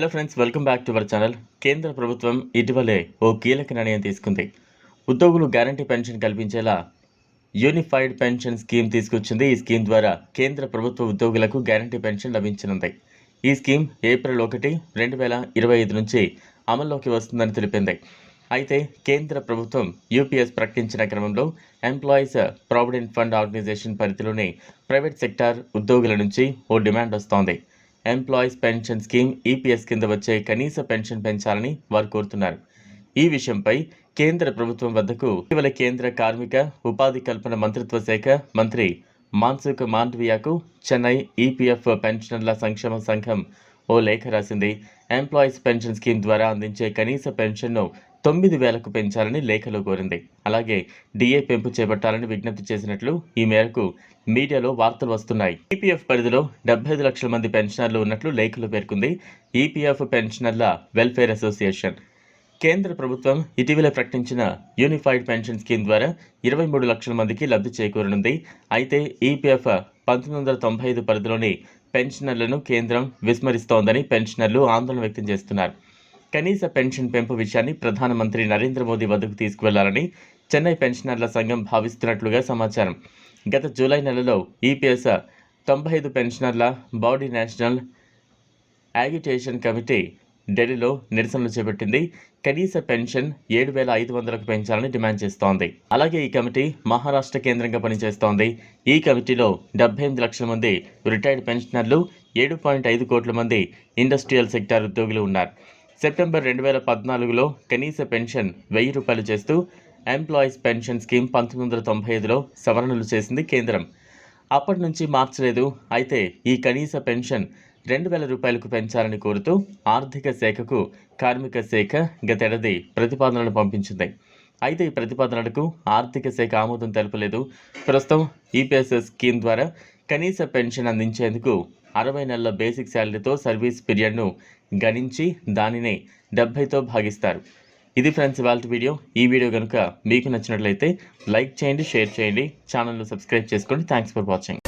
Hello friends welcome back to our channel కేంద్ర ప్రభుత్వం ఇటీవలే ఓ కీలక నిర్ణయం తీసుకుంది. ఉద్యోగులు గ్యారంటీ పెన్షన్ కల్పించేలా యూనిఫైడ్ పెన్షన్ స్కీమ్ తీసుకొచ్చింది. ఈ స్కీమ్ ద్వారా కేంద్ర ప్రభుత్వ ఉద్యోగులకు గ్యారంటీ పెన్షన్ లభించనుంది. ఈ స్కీమ్ ఏప్రిల్ ఒకటి రెండు వేల ఇరవై ఐదు నుంచి అమల్లోకి వస్తుందని తెలిపింది. అయితే కేంద్ర ప్రభుత్వం యూపీఎస్ ప్రకటించిన క్రమంలో ఎంప్లాయీస్ ప్రావిడెంట్ ఫండ్ ఆర్గనైజేషన్ పరిధిలోని ప్రైవేట్ సెక్టార్ ఉద్యోగుల నుంచి ఓ డిమాండ్ వస్తోంది. ఎంప్లాయీస్ పెన్షన్ స్కీమ్ ఈపీఎస్ కింద వచ్చే కనీస పెన్షన్ పెంచాలని వారు కోరుతున్నారు. ఈ విషయంపై కేంద్ర ప్రభుత్వం వద్దకు ఇటీవల కేంద్ర కార్మిక ఉపాధి కల్పన మంత్రిత్వ శాఖ మంత్రి మాన్సుఖ్ మాండవియాకు చెన్నై ఈపీఎఫ్ పెన్షనర్ల సంక్షేమ సంఘం ఓ లేఖ రాసింది. ఎంప్లాయీస్ పెన్షన్ స్కీమ్ ద్వారా అందించే కనీస పెన్షన్ను తొమ్మిది వేలకు పెంచాలని లేఖలో కోరింది. అలాగే డిఏ పెంపు చేపట్టాలని విజ్ఞప్తి చేసినట్లు ఈ మేరకు మీడియాలో వార్తలు వస్తున్నాయి. ఈపీఎఫ్ పరిధిలో డెబ్బై ఐదు లక్షల మంది పెన్షనర్లు ఉన్నట్లు లేఖలో పేర్కొంది. ఈపీఎఫ్ పెన్షనర్ల వెల్ఫేర్ అసోసియేషన్. కేంద్ర ప్రభుత్వం ఇటీవల ప్రకటించిన యూనిఫైడ్ పెన్షన్ స్కీమ్ ద్వారా ఇరవై మూడు లక్షల మందికి లబ్ధి చేకూరనుంది. అయితే ఈపీఎఫ్ పంతొమ్మిది వందల తొంభై ఐదు పరిధిలోని పెన్షనర్లను కేంద్రం విస్మరిస్తోందని పెన్షనర్లు ఆందోళన వ్యక్తం చేస్తున్నారు. కనీస పెన్షన్ పెంపు విషయాన్ని ప్రధానమంత్రి నరేంద్ర మోదీ వద్దకు తీసుకువెళ్ళాలని చెన్నై పెన్షనర్ల సంఘం భావిస్తున్నట్లుగా సమాచారం. గత జూలై నెలలో ఈపీఎస్ తొంభై ఐదు పెన్షనర్ల బాడీ నేషనల్ యాగిటేషన్ కమిటీ ఢిల్లీలో నిరసనలు చేపట్టింది. కనీస పెన్షన్ ఏడు వేల ఐదు వందలకు పెంచాలని డిమాండ్ చేస్తోంది. అలాగే ఈ కమిటీ మహారాష్ట్ర కేంద్రంగా పనిచేస్తోంది. ఈ కమిటీలో డెబ్బై ఎనిమిది లక్షల మంది రిటైర్డ్ పెన్షనర్లు ఏడు పాయింట్ ఐదు కోట్ల మంది ఇండస్ట్రియల్ సెక్టార్ ఉద్యోగులు ఉన్నారు. సెప్టెంబర్ రెండు వేల పద్నాలుగులో కనీస పెన్షన్ వెయ్యి రూపాయలు చేస్తూ ఎంప్లాయీస్ పెన్షన్ స్కీమ్ పంతొమ్మిది వందల తొంభై ఐదులో సవరణలు చేసింది కేంద్రం. అప్పటి నుంచి మార్చలేదు. అయితే ఈ కనీస పెన్షన్ రెండు వేల రూపాయలకు పెంచాలని కోరుతూ ఆర్థిక శాఖకు కార్మిక శాఖ గతేడాది ప్రతిపాదనలు పంపించింది. అయితే ఈ ప్రతిపాదనలకు ఆర్థిక శాఖ ఆమోదం తెలపలేదు. ప్రస్తుతం ఈపీఎస్ఎస్ స్కీమ్ ద్వారా కనీస పెన్షన్ అందించేందుకు అరవై నెలల బేసిక్ శాలరీతో సర్వీస్ పీరియడ్ను గణించి దానిని డెబ్బైతో భాగిస్తారు. ఇది ఫ్రెండ్స్ ఇవాళ వీడియో. ఈ వీడియో కనుక మీకు నచ్చినట్లయితే లైక్ చేయండి షేర్ చేయండి. ఛానల్ను సబ్స్క్రైబ్ చేసుకోండి. Thanks for watching.